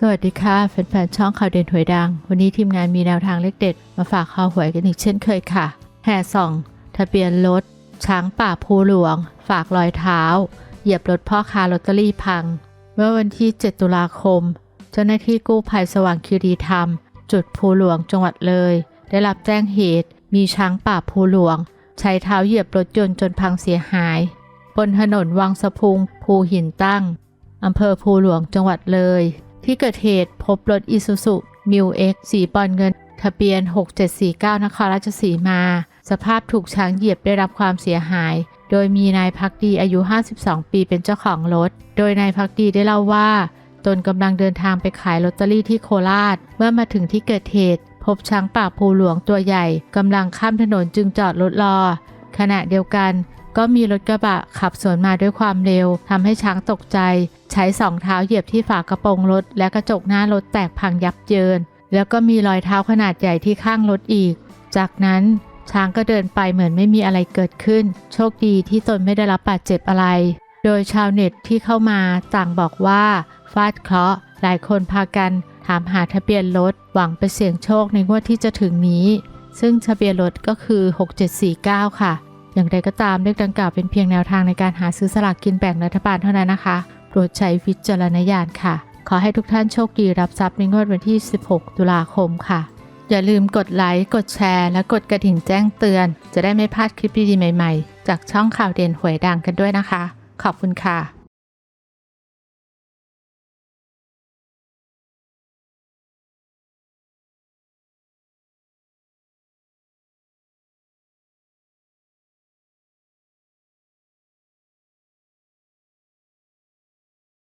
สวัสดีค่ะแฟนๆช่องข่าวเด่นหวยดัง วันนี้ทีมงานมีแนวทางเลขเด็ด มาฝากข่าวหวยกันอีกเช่นเคยค่ะ แห่ส่อง ทะเบียนรถ ช้างป่าภูหลวง ฝากรอยเท้า เหยียบรถพ่อค้าลอตเตอรี่พัง เมื่อวันที่ 7 ตุลาคม เจ้าหน้าที่กู้ภัยสว่างคีรีธรรม จุดภูหลวงจังหวัดเลย ได้รับแจ้งเหตุ มีช้างป่าภูหลวง ใช้เท้าเหยียบรถยนต์จนพังเสียหาย บนถนนวังสะพุง ภูหินตั้งอำเภอภูหลวงจังหวัดเลย ที่เกิดเหตุพบรถอีซูซุมิวเอ็กสีบอลเงิน ทะเบียน 6749 นครราชสีมา สภาพถูกช้างเหยียบได้รับความเสียหาย โดยมีนายพักดีอายุ 52 ปีเป็นเจ้าของรถ โดยนายพักดีได้เล่าว่าตนกำลังเดินทางไปขายลอตเตอรี่ที่โคราช เมื่อมาถึงที่เกิดเหตุ พบช้างป่าภูหลวงตัวใหญ่กำลังข้ามถนนจึงจอดรถรอ ขณะเดียวกัน ก็มีรถกระบะขับสวนมาด้วยความเร็วทำให้ช้างตกใจ ใช้สองเท้าเหยียบที่ฝากระโปรงรถ และกระจกหน้ารถแตกพังยับเยิน แล้วก็มีรอยเท้าขนาดใหญ่ที่ข้างรถอีก จากนั้นช้างก็เดินไปเหมือนไม่มีอะไรเกิดขึ้น โชคดีที่ตนไม่ได้รับบาดเจ็บอะไร โดยชาวเน็ตที่เข้ามาต่างบอกว่าฟาดเคราะห์หลายคนพากันถามหาทะเบียนรถหวังไปเสี่ยงโชคในงวดที่จะถึงนี้ ซึ่งทะเบียนรถก็คือ 6749 ค่ะ อย่างไรก็ตามเลขดังกล่าวเป็นเพียงแนวทางในการหาซื้อสลากกินแบ่งรัฐบาลเท่านั้นนะคะ โปรดใช้วิจารณญาณค่ะ ขอให้ทุกท่านโชคดีรับทรัพย์ในงวดวันที่ 16 ตุลาคมค่ะ อย่าลืมกดไลค์ กดแชร์ และกดกระดิ่งแจ้งเตือน จะได้ไม่พลาดคลิปดีๆใหม่ ๆ จากช่องข่าวเด่นหวยดังกันด้วยนะคะ ขอบคุณค่ะ